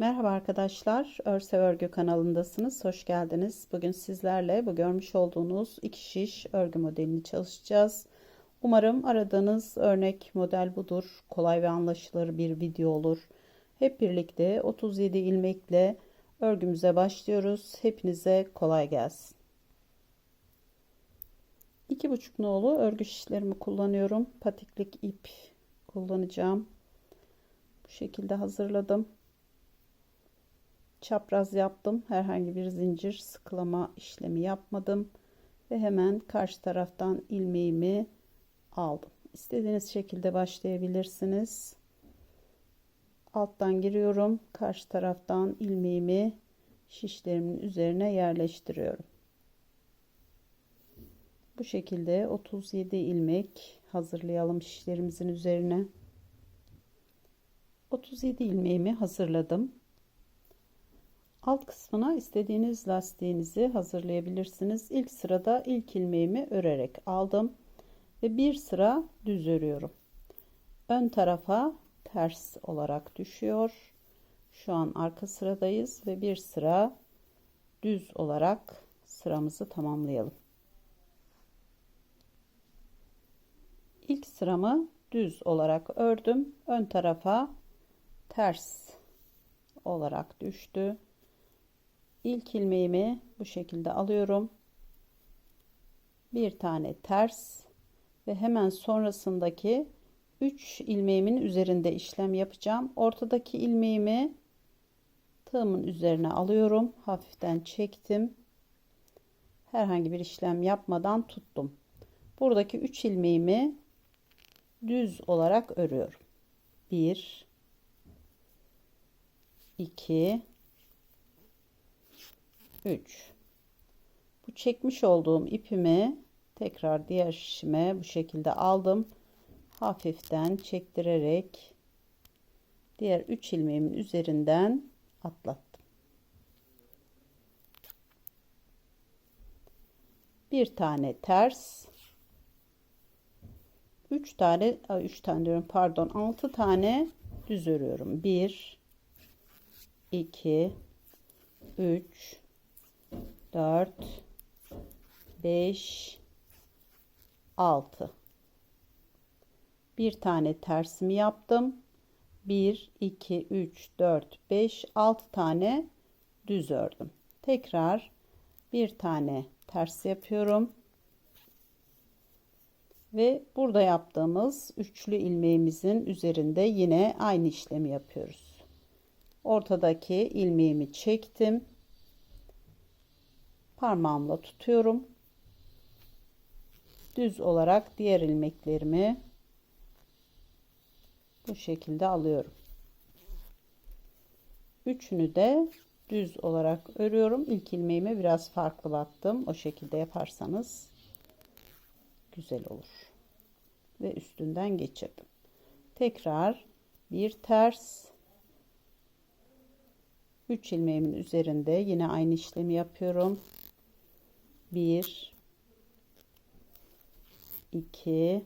Merhaba arkadaşlar, Örse Örgü kanalındasınız. Hoş geldiniz. Bugün sizlerle bu görmüş olduğunuz iki şiş örgü modelini çalışacağız. Umarım aradığınız örnek model budur. Kolay ve anlaşılır bir video olur. Hep birlikte 37 ilmekle örgümüze başlıyoruz. Hepinize kolay gelsin. 2,5 nolu örgü şişlerimi kullanıyorum. Patiklik ip kullanacağım. Bu şekilde hazırladım çapraz yaptım. Herhangi bir zincir sıkılama işlemi yapmadım. Ve hemen karşı taraftan ilmeğimi aldım. İstediğiniz şekilde başlayabilirsiniz. Alttan giriyorum. Karşı taraftan ilmeğimi şişlerimin üzerine yerleştiriyorum. Bu şekilde 37 ilmek hazırlayalım şişlerimizin üzerine. 37 ilmeğimi hazırladım. Alt kısmına istediğiniz lastiğinizi hazırlayabilirsiniz. İlk sırada ilk ilmeğimi örerek aldım ve bir sıra düz örüyorum. Ön tarafa ters olarak düşüyor. Şu an arka sıradayız ve bir sıra düz olarak sıramızı tamamlayalım. İlk sıramı düz olarak ördüm. Ön tarafa ters olarak düştü ilk ilmeğimi bu şekilde alıyorum. Bir tane ters ve hemen sonrasındaki 3 ilmeğimin üzerinde işlem yapacağım. Ortadaki ilmeğimi tığımın üzerine alıyorum. Hafiften çektim. Herhangi bir işlem yapmadan tuttum. Buradaki 3 ilmeğimi düz olarak örüyorum. 1 2 3 bu çekmiş olduğum ipimi tekrar diğer şişime bu şekilde aldım. Hafiften çektirerek diğer 3 ilmeğimin üzerinden atlattım. Bir tane ters. 3 tane 3 tane diyorum pardon 6 tane düz örüyorum. 1 2 3 4 5 6 bir tane tersimi yaptım. 1 2 3 4 5 6 tane düz ördüm. Tekrar bir tane ters yapıyorum. Ve burada yaptığımız üçlü ilmeğimizin üzerinde yine aynı işlemi yapıyoruz. Ortadaki ilmeğimi çektim parmağımla tutuyorum. Düz olarak diğer ilmeklerimi bu şekilde alıyorum. Üçünü de düz olarak örüyorum. İlk ilmeğimi biraz farklı battım. O şekilde yaparsanız güzel olur. Ve üstünden geçirdim. Tekrar bir ters 3 ilmeğimin üzerinde yine aynı işlemi yapıyorum. 1 2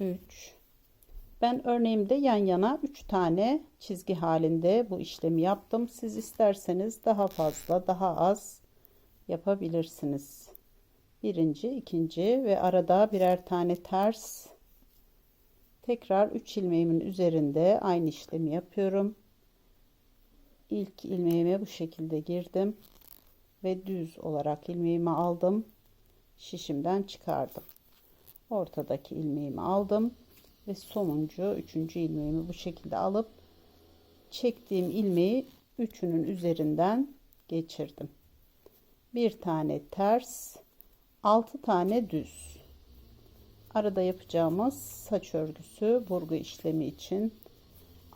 3 ben örneğimde yan yana 3 tane çizgi halinde bu işlemi yaptım. Siz isterseniz daha fazla, daha az yapabilirsiniz. Birinci, ikinci ve arada birer tane ters. Tekrar 3 ilmeğimin üzerinde aynı işlemi yapıyorum. İlk ilmeğime bu şekilde girdim ve düz olarak ilmeğimi aldım. Şişimden çıkardım. Ortadaki ilmeğimi aldım ve sonuncu üçüncü ilmeğimi bu şekilde alıp çektiğim ilmeği üçünün üzerinden geçirdim. Bir tane ters, altı tane düz. Arada yapacağımız saç örgüsü burgu işlemi için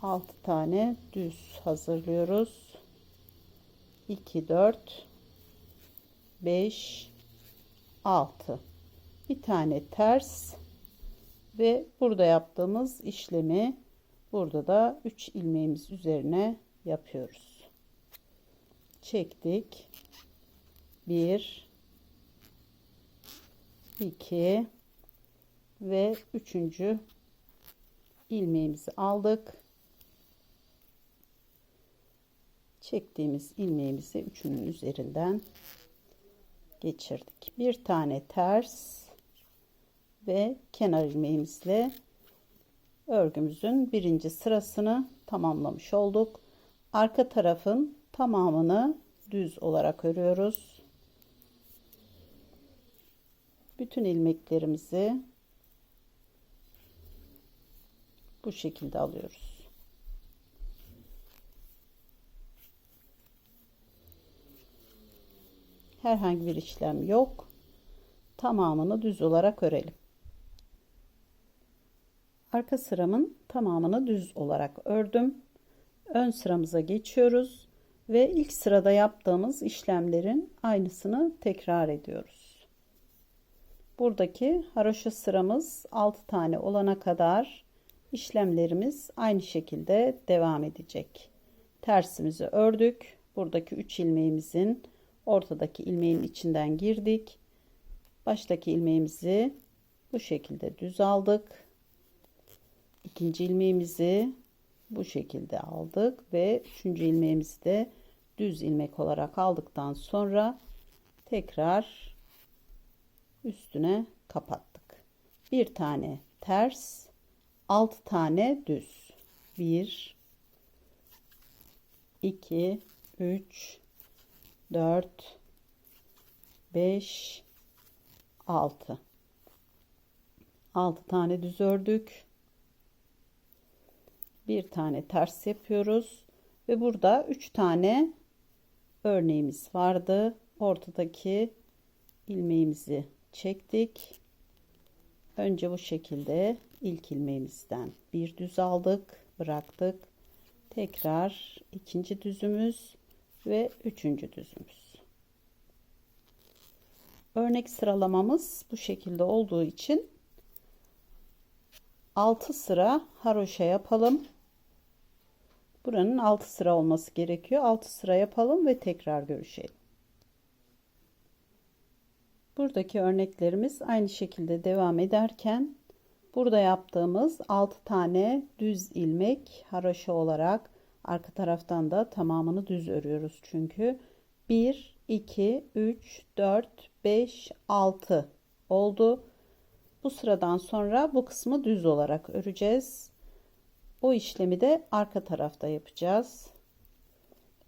6 tane düz hazırlıyoruz. 2 4 5 6 bir tane ters ve burada yaptığımız işlemi burada da 3 ilmeğimiz üzerine yapıyoruz. Çektik. 1 2 ve 3. ilmeğimizi aldık. çektiğimiz ilmeğimizi üçünün üzerinden geçirdik. Bir tane ters ve kenar ilmeğimizle örgümüzün birinci sırasını tamamlamış olduk. Arka tarafın tamamını düz olarak örüyoruz. Bütün ilmeklerimizi bu şekilde alıyoruz. Herhangi bir işlem yok. Tamamını düz olarak örelim. Arka sıramın tamamını düz olarak ördüm. Ön sıramıza geçiyoruz ve ilk sırada yaptığımız işlemlerin aynısını tekrar ediyoruz. Buradaki haroşa sıramız 6 tane olana kadar işlemlerimiz aynı şekilde devam edecek. Tersimizi ördük. Buradaki 3 ilmeğimizin ortadaki ilmeğin içinden girdik. Baştaki ilmeğimizi bu şekilde düz aldık. İkinci ilmeğimizi bu şekilde aldık ve üçüncü ilmeğimizi de düz ilmek olarak aldıktan sonra tekrar üstüne kapattık. Bir tane ters, altı tane düz. Bir, iki, üç, dört, beş, altı. Altı tane düz ördük. Bir tane ters yapıyoruz. Ve burada üç tane örneğimiz vardı. Ortadaki ilmeğimizi çektik. Önce bu şekilde ilk ilmeğimizden bir düz aldık bıraktık. Tekrar ikinci düzümüz ve üçüncü düzümüz örnek sıralamamız bu şekilde olduğu için 6 sıra haroşa yapalım Buranın 6 sıra olması gerekiyor. 6 sıra yapalım ve tekrar görüşelim. Buradaki örneklerimiz aynı şekilde devam ederken burada yaptığımız 6 tane düz ilmek haroşa olarak arka taraftan da tamamını düz örüyoruz çünkü 1 2 3 4 5 6 oldu. Bu sıradan sonra bu kısmı düz olarak öreceğiz. O işlemi de arka tarafta yapacağız.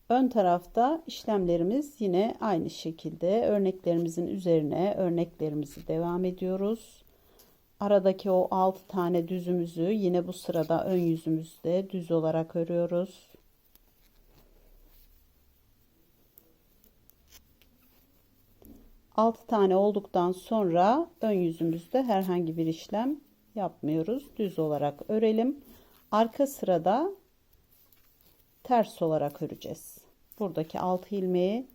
Ön tarafta işlemlerimiz yine aynı şekilde örneklerimizin üzerine örneklerimizi devam ediyoruz. Aradaki o 6 tane düzümüzü yine bu sırada ön yüzümüzde düz olarak örüyoruz. Altı tane olduktan sonra ön yüzümüzde herhangi bir işlem yapmıyoruz. Düz olarak örelim arka sırada ters olarak öreceğiz. Buradaki 6 ilmeği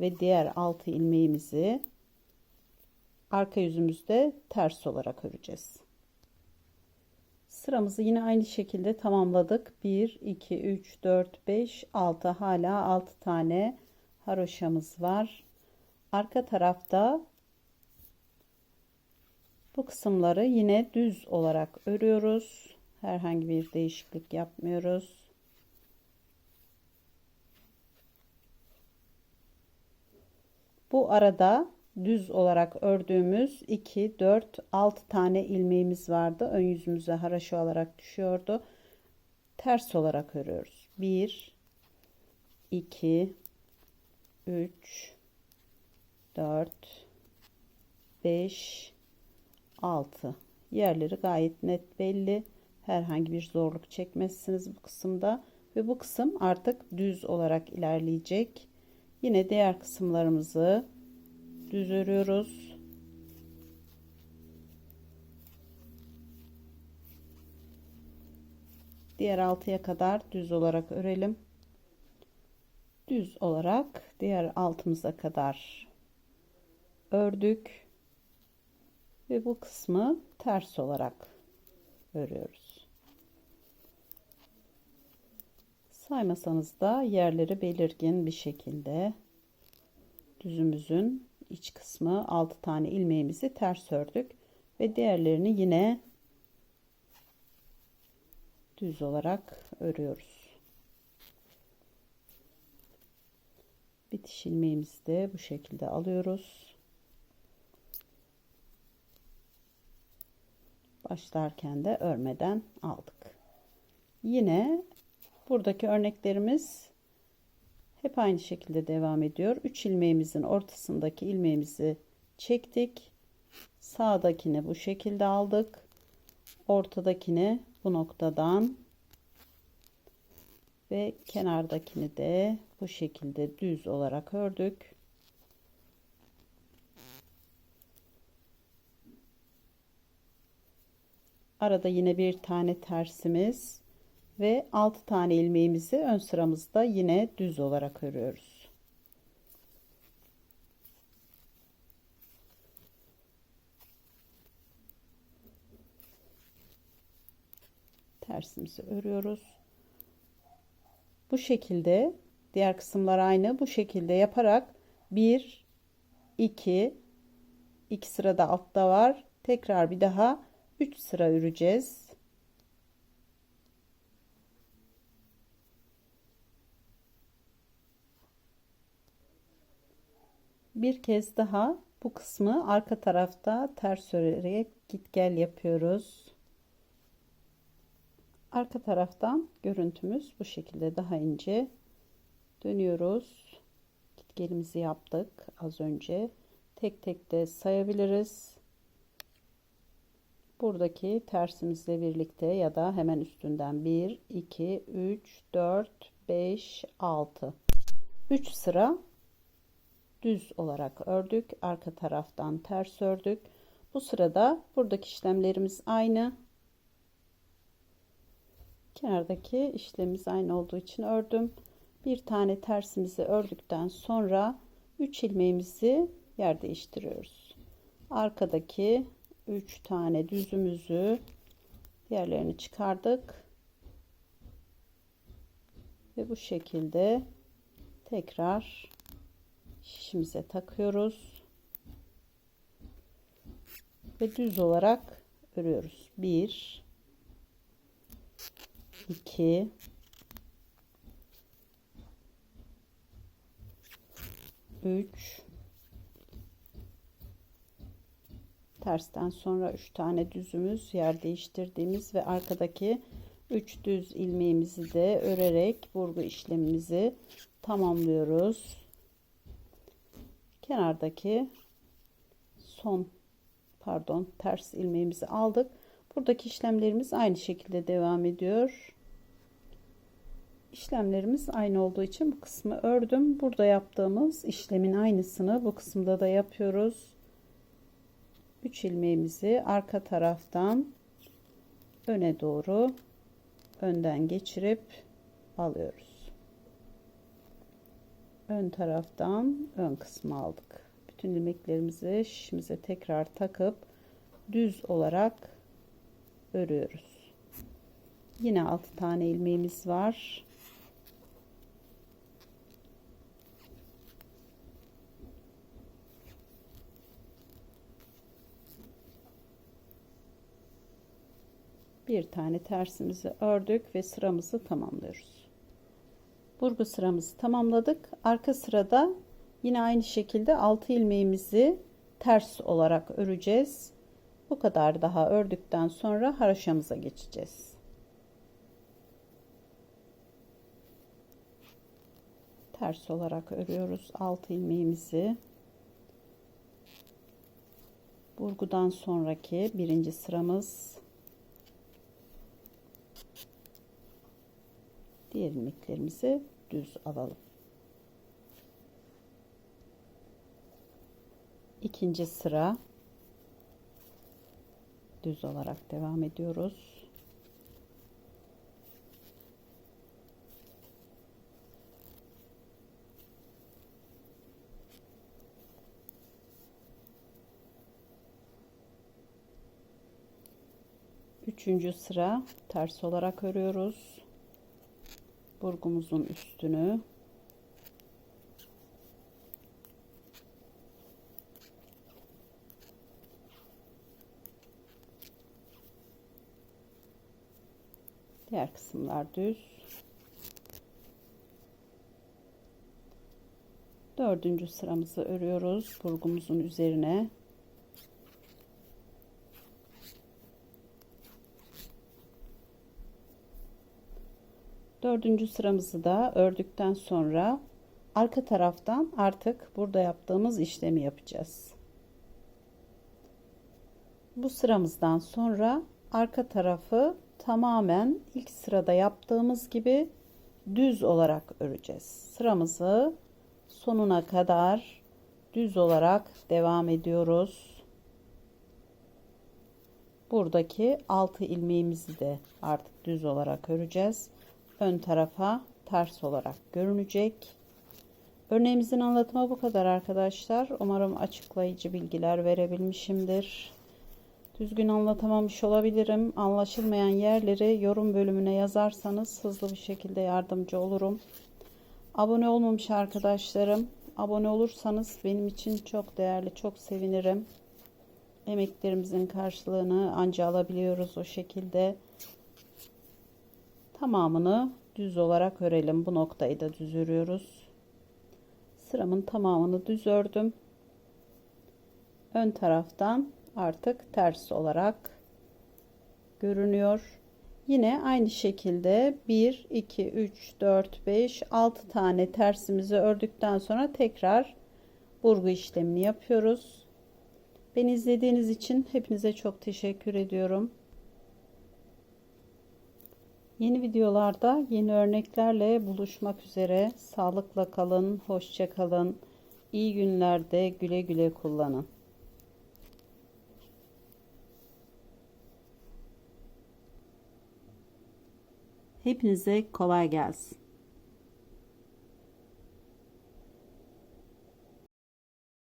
ve diğer 6 ilmeğimizi arka yüzümüzde ters olarak öreceğiz. Sıramızı yine aynı şekilde tamamladık. 1 2 3 4 5 6 hala 6 tane haroşamız var. Arka tarafta bu kısımları yine düz olarak örüyoruz. Herhangi bir değişiklik yapmıyoruz. Bu arada düz olarak ördüğümüz 2 4 6 tane ilmeğimiz vardı. Ön yüzümüze haraşo olarak düşüyordu. Ters olarak örüyoruz. 1 2 3 4 5 6 yerleri gayet net belli herhangi bir zorluk çekmezsiniz bu kısımda ve bu kısım artık düz olarak ilerleyecek. Yine diğer kısımlarımızı düz örüyoruz. Diğer altıya kadar düz olarak örelim. Düz olarak diğer altımıza kadar ördük ve bu kısmı ters olarak örüyoruz. Saymasanız da yerleri belirgin bir şekilde düzümüzün iç kısmı 6 tane ilmeğimizi ters ördük ve diğerlerini yine düz olarak örüyoruz. bitiş ilmeğimizi de bu şekilde alıyoruz. Başlarken de örmeden aldık. Yine buradaki örneklerimiz hep aynı şekilde devam ediyor. 3 ilmeğimizin ortasındaki ilmeğimizi çektik. Sağdakini bu şekilde aldık. Ortadakini bu noktadan ve kenardakini de bu şekilde düz olarak ördük. Arada yine bir tane tersimiz ve 6 tane ilmeğimizi ön sıramızda yine düz olarak örüyoruz. Tersimizi örüyoruz. Bu şekilde diğer kısımlar aynı. Bu şekilde yaparak 1 2 2 sırada altta var. Tekrar bir daha 3 sıra öreceğiz. Bir kez daha bu kısmı arka tarafta ters örerek git gel yapıyoruz. Arka taraftan görüntümüz bu şekilde daha ince. Dönüyoruz. Git gelimizi yaptık az önce. Tek tek de sayabiliriz. Buradaki tersimizle birlikte ya da hemen üstünden 1, 2, 3, 4, 5, 6. 3 sıra düz olarak ördük. Arka taraftan ters ördük. Bu sırada buradaki işlemlerimiz aynı. Kenardaki işlemimiz aynı olduğu için ördüm. Bir tane tersimizi ördükten sonra 3 ilmeğimizi yer değiştiriyoruz. Arkadaki 3 tane düzümüzü diğerlerini çıkardık. Ve bu şekilde tekrar şişimize takıyoruz. Ve düz olarak örüyoruz. 1 2 3 tersten sonra 3 tane düzümüz yer değiştirdiğimiz ve arkadaki 3 düz ilmeğimizi de örerek burgu işlemimizi tamamlıyoruz kenardaki son pardon ters ilmeğimizi aldık. Buradaki işlemlerimiz aynı şekilde devam ediyor. İşlemlerimiz aynı olduğu için bu kısmı ördüm. Burada yaptığımız işlemin aynısını bu kısımda da yapıyoruz. 3 ilmeğimizi arka taraftan öne doğru önden geçirip alıyoruz ön taraftan ön kısmı aldık. Bütün ilmeklerimizi şişimize tekrar takıp düz olarak örüyoruz. Yine 6 tane ilmeğimiz var. Bir tane tersimizi ördük ve sıramızı tamamlıyoruz burgu sıramızı tamamladık. Arka sırada yine aynı şekilde 6 ilmeğimizi ters olarak öreceğiz. Bu kadar daha ördükten sonra haraşamıza geçeceğiz. Ters olarak örüyoruz 6 ilmeğimizi. Burgudan sonraki birinci sıramız diğer ilmeklerimizi düz alalım. İkinci sıra düz olarak devam ediyoruz. Üçüncü sıra ters olarak örüyoruz burgumuzun üstünü diğer kısımlar düz Dördüncü sıramızı örüyoruz burgumuzun üzerine. Dördüncü sıramızı da ördükten sonra arka taraftan artık burada yaptığımız işlemi yapacağız. Bu sıramızdan sonra arka tarafı tamamen ilk sırada yaptığımız gibi düz olarak öreceğiz. Sıramızı sonuna kadar düz olarak devam ediyoruz. Buradaki 6 ilmeğimizi de artık düz olarak öreceğiz. Ön tarafa ters olarak görünecek. Örneğimizin anlatımı bu kadar arkadaşlar. Umarım açıklayıcı bilgiler verebilmişimdir. Düzgün anlatamamış olabilirim. Anlaşılmayan yerleri yorum bölümüne yazarsanız hızlı bir şekilde yardımcı olurum. Abone olmamış arkadaşlarım, abone olursanız benim için çok değerli, çok sevinirim. Emeklerimizin karşılığını anca alabiliyoruz o şekilde. Tamamını düz olarak örelim. Bu noktayı da düz örüyoruz. Sıramın tamamını düz ördüm. Ön taraftan artık ters olarak görünüyor. Yine aynı şekilde 1, 2, 3, 4, 5, 6 tane tersimizi ördükten sonra tekrar burgu işlemini yapıyoruz. Beni izlediğiniz için hepinize çok teşekkür ediyorum. Yeni videolarda yeni örneklerle buluşmak üzere. Sağlıkla kalın, hoşça kalın. İyi günlerde güle güle kullanın. Hepinize kolay gelsin.